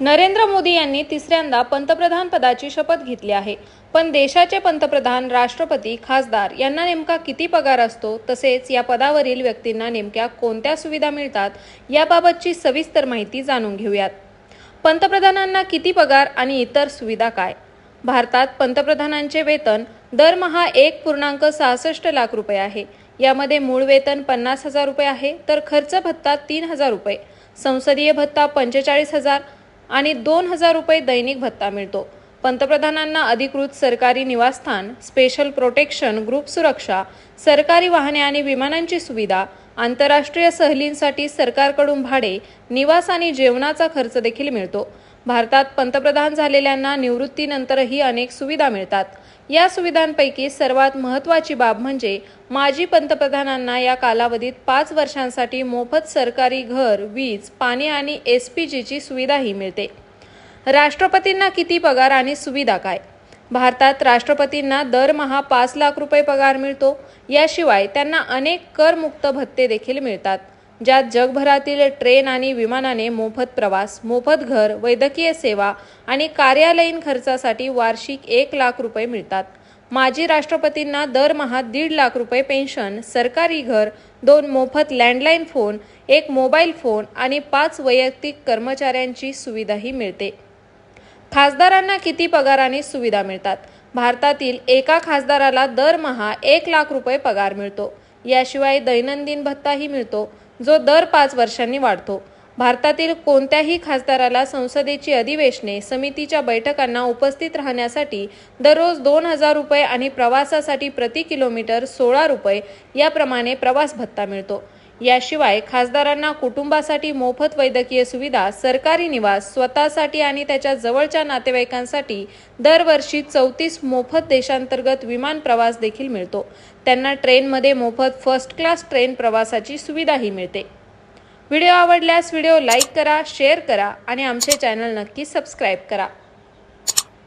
नरेंद्र मोदी यांनी तिसऱ्यांदा पंतप्रधान पदाची शपथ घेतली आहे. पण देशाचे पंतप्रधान राष्ट्रपती खासदार यांना नेमका किती पगार असतो तसेच या पदावरील व्यक्तींना नेमक्या कोणत्या सुविधा मिळतात याबाबतची सविस्तर माहिती जाणून घेऊयात. पंतप्रधानांना किती पगार आणि इतर सुविधा काय? भारतात पंतप्रधानांचे वेतन दरमहा एक पूर्णांक सहासष्ट लाख रुपये आहे. यामध्ये मूळ वेतन पन्नास हजार रुपये आहे तर खर्च भत्ता तीन हजार रुपये. संसदीय भत्ता पंचेचाळीस हजार आणि दोन हजार रुपये दैनिक भत्ता मिळतो. पंतप्रधानांना अधिकृत सरकारी निवासस्थान स्पेशल प्रोटेक्शन ग्रुप सुरक्षा सरकारी वाहने आणि विमानांची सुविधा आंतरराष्ट्रीय सहलींसाठी सरकारकडून भाडे निवास आणि जेवणाचा खर्च देखील मिळतो. भारतात पंतप्रधान झालेल्यांना निवृत्तीनंतरही अनेक सुविधा मिळतात. या सुविधांपैकी सर्वात महत्त्वाची बाब म्हणजे माजी पंतप्रधानांना या कालावधीत पाच वर्षांसाठी मोफत सरकारी घर वीज पाणी आणि एस पी जीची सुविधाही मिळते. राष्ट्रपतींना किती पगार आणि सुविधा काय? भारतात राष्ट्रपतींना दरमहा पाच लाख रुपये पगार मिळतो. याशिवाय त्यांना अनेक करमुक्त भत्ते देखील मिळतात. ज्यात जगभरातील ट्रेन आणि विमानाने मोफत प्रवास मोफत घर वैद्यकीय सेवा आणि कार्यालयीन खर्चासाठी वार्षिक एक लाख रुपये मिळतात. माजी राष्ट्रपतींना दरमहा दीड लाख रुपये पेन्शन सरकारी घर दोन मोफत लँडलाईन फोन एक मोबाईल फोन आणि पाच वैयक्तिक कर्मचाऱ्यांची सुविधाही मिळते. खासदारांना किती पगार आणि सुविधा मिळतात? भारतातील एका खासदाराला दरमहा एक लाख रुपये पगार मिळतो. याशिवाय दैनंदिन भत्ताही मिळतो. जो दर पाच वर्षांनी वाढतो. भारतातील कोणत्याही खासदाराला संसदेची अधिवेशने समितीच्या बैठकांना उपस्थित राहण्यासाठी दररोज दोन हजार रुपये आणि प्रवासासाठी प्रति किलोमीटर सोळा रुपये याप्रमाणे प्रवास भत्ता मिळतो. याशिवाय खासदारांना कुटुंबासाठी मोफत वैद्यकीय सुविधा सरकारी निवास स्वतःसाठी आणि त्याच्या जवळच्या नातेवाईकांसाठी दरवर्षी चौतीस मोफत देशांतर्गत विमान प्रवास देखील मिळतो. त्यांना ट्रेनमध्ये मोफत फर्स्ट क्लास ट्रेन प्रवासाची सुविधाही मिळते. व्हिडिओ आवडल्यास व्हिडिओ लाईक करा शेअर करा आणि आमचे चॅनल नक्की सबस्क्राईब करा.